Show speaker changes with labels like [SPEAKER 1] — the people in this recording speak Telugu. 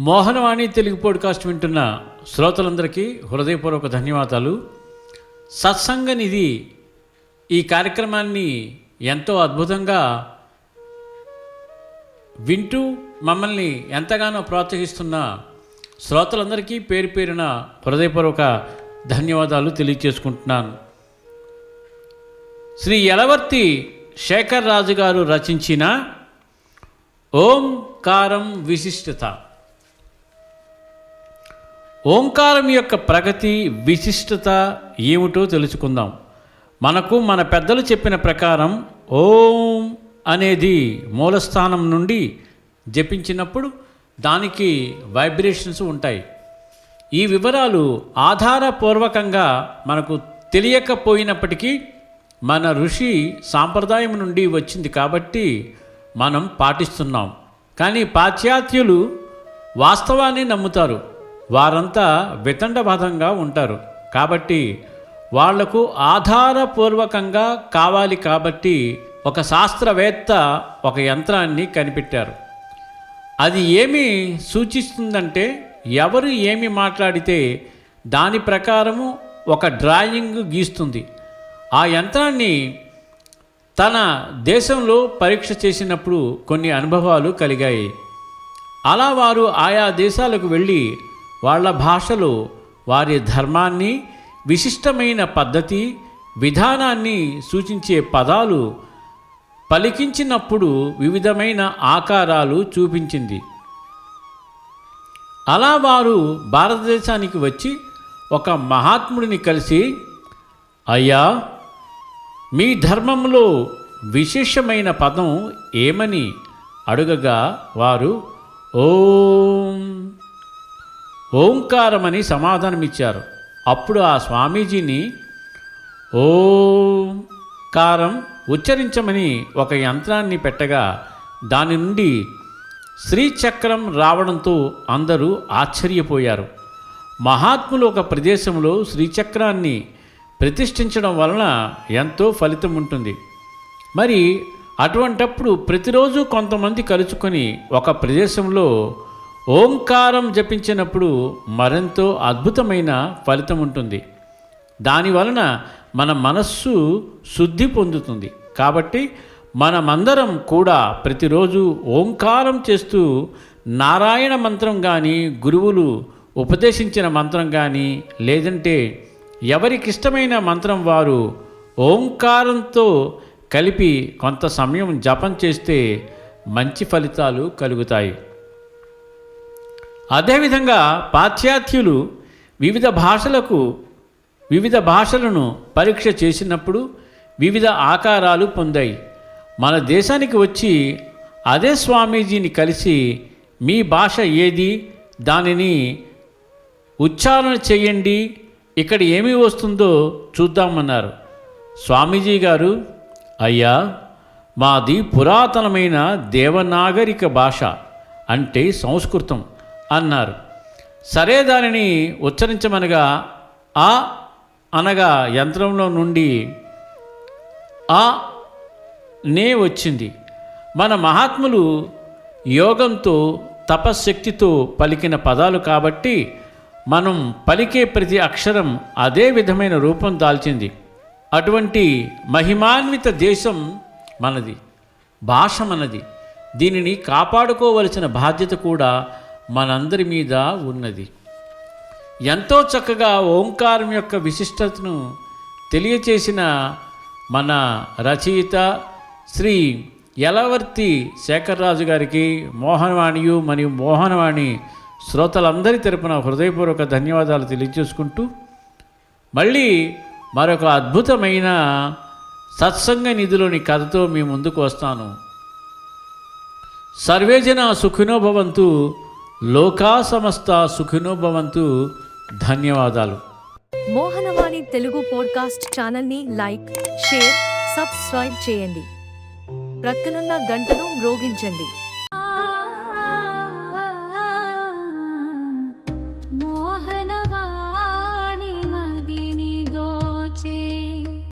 [SPEAKER 1] మోహనవాణి తెలుగు పోడ్కాస్ట్ వింటున్న శ్రోతలందరికీ హృదయపూర్వక ధన్యవాదాలు. సత్సంగ నిధి ఈ కార్యక్రమాన్ని ఎంతో అద్భుతంగా వింటూ మమ్మల్ని ఎంతగానో ప్రోత్సహిస్తున్న శ్రోతలందరికీ పేరు పేరున హృదయపూర్వక ధన్యవాదాలు తెలియచేసుకుంటున్నాను. శ్రీ యలవర్తి శేఖర్ రాజు గారు రచించిన ఓంకారం విశిష్టత. ఓంకారం యొక్క ప్రగతి విశిష్టత ఏమిటో తెలుసుకుందాం. మనకు మన పెద్దలు చెప్పిన ప్రకారం ఓం అనేది మూలస్థానం నుండి జపించినప్పుడు దానికి వైబ్రేషన్స్ ఉంటాయి. ఈ వివరాలు ఆధారపూర్వకంగా మనకు తెలియకపోయినప్పటికీ మన ఋషి సాంప్రదాయం నుండి వచ్చింది కాబట్టి మనం పాటిస్తున్నాం. కానీ పాశ్చాత్యులు వాస్తవాన్ని నమ్ముతారు. వారంతా వితండబాధంగా ఉంటారు. కాబట్టి వాళ్ళకు ఆధారపూర్వకంగా కావాలి కాబట్టి ఒక శాస్త్రవేత్త ఒక యంత్రాన్ని కనిపెట్టారు. అది ఏమి సూచిస్తుందంటే ఎవరు ఏమి మాట్లాడితే దాని ప్రకారము ఒక డ్రాయింగ్ గీస్తుంది. ఆ యంత్రాన్ని తన దేశంలో పరీక్ష చేసినప్పుడు కొన్ని అనుభవాలు కలిగాయి. అలా వారు ఆయా దేశాలకు వెళ్ళి వాళ్ళ భాషలో వారి ధర్మాన్ని విశిష్టమైన పద్ధతి విధానాన్ని సూచించే పదాలు పలికించినప్పుడు వివిధమైన ఆకారాలు చూపించింది. అలా వారు భారతదేశానికి వచ్చి ఒక మహాత్ముడిని కలిసి అయ్యా మీ ధర్మంలో విశేషమైన పదం ఏమని? అడుగగా వారు ఓం. ఓంకారమని సమాధానమిచ్చారు. అప్పుడు ఆ స్వామీజీని ఓం కారం ఉచ్చరించమని ఒక యంత్రాన్ని పెట్టగా దాని నుండి శ్రీచక్రం రావడంతో అందరూ ఆశ్చర్యపోయారు. మహాత్ములు ఒక ప్రదేశంలో శ్రీచక్రాన్ని ప్రతిష్ఠించడం వలన ఎంతో ఫలితం ఉంటుంది. మరి అటువంటప్పుడు ప్రతిరోజు కొంతమంది కలుసుకొని ఒక ప్రదేశంలో ఓంకారం జపించినప్పుడు మరెంతో అద్భుతమైన ఫలితం ఉంటుంది. దానివలన మన మనస్సు శుద్ధి పొందుతుంది. కాబట్టి మనమందరం కూడా ప్రతిరోజు ఓంకారం చేస్తూ నారాయణ మంత్రం కానీ గురువులు ఉపదేశించిన మంత్రం కానీ లేదంటే ఎవరికిష్టమైన మంత్రం వారు ఓంకారంతో కలిపి కొంత సమయం జపం చేస్తే మంచి ఫలితాలు కలుగుతాయి. అదేవిధంగా పాశ్చాత్యులు వివిధ భాషలకు వివిధ భాషలను పరీక్ష చేసినప్పుడు వివిధ ఆకారాలు పొందాయి. మన దేశానికి వచ్చి అదే స్వామీజీని కలిసి మీ భాష ఏది దానిని ఉచ్చారణ చేయండి ఇక్కడ ఏమి వస్తుందో చూద్దామన్నారు. స్వామీజీ గారు అయ్యా మాది పురాతనమైన దేవనాగరిక భాష అంటే సంస్కృతం. అన్నారు. సరే దానిని ఉచ్చరించమనగా ఆ అనగా యంత్రంలో నుండి ఆ నే వచ్చింది. మన మహాత్ములు యోగంతో తపశ్శక్తితో పలికిన పదాలు కాబట్టి మనం పలికే ప్రతి అక్షరం అదే విధమైన రూపం దాల్చింది. అటువంటి మహిమాన్విత దేశం మనది భాష మనది. దీనిని కాపాడుకోవలసిన బాధ్యత కూడా మనందరి మీద ఉన్నది. ఎంతో చక్కగా ఓంకారం యొక్క విశిష్టతను తెలియచేసిన మన రచయిత శ్రీ యలవర్తి శేఖర్రాజు గారికి మోహనవాణియు మరియు మోహనవాణి శ్రోతలందరి తరపున హృదయపూర్వక ధన్యవాదాలు తెలియజేసుకుంటూ మళ్ళీ మరొక అద్భుతమైన సత్సంగ నిధిలోని కథతో మీ ముందుకు వస్తాను. సర్వేజన సుఖినోభవంతు భవంతు లోకా సమస్త సుఖినోభవంతు ధన్యవాదాలు.
[SPEAKER 2] మోహనవాణి తెలుగు పోడ్కాస్ట్ ఛానల్ని లైక్ షేర్ సబ్స్క్రైబ్ చేయండి. ప్రక్కనున్న గంటను మ్రోగించండి.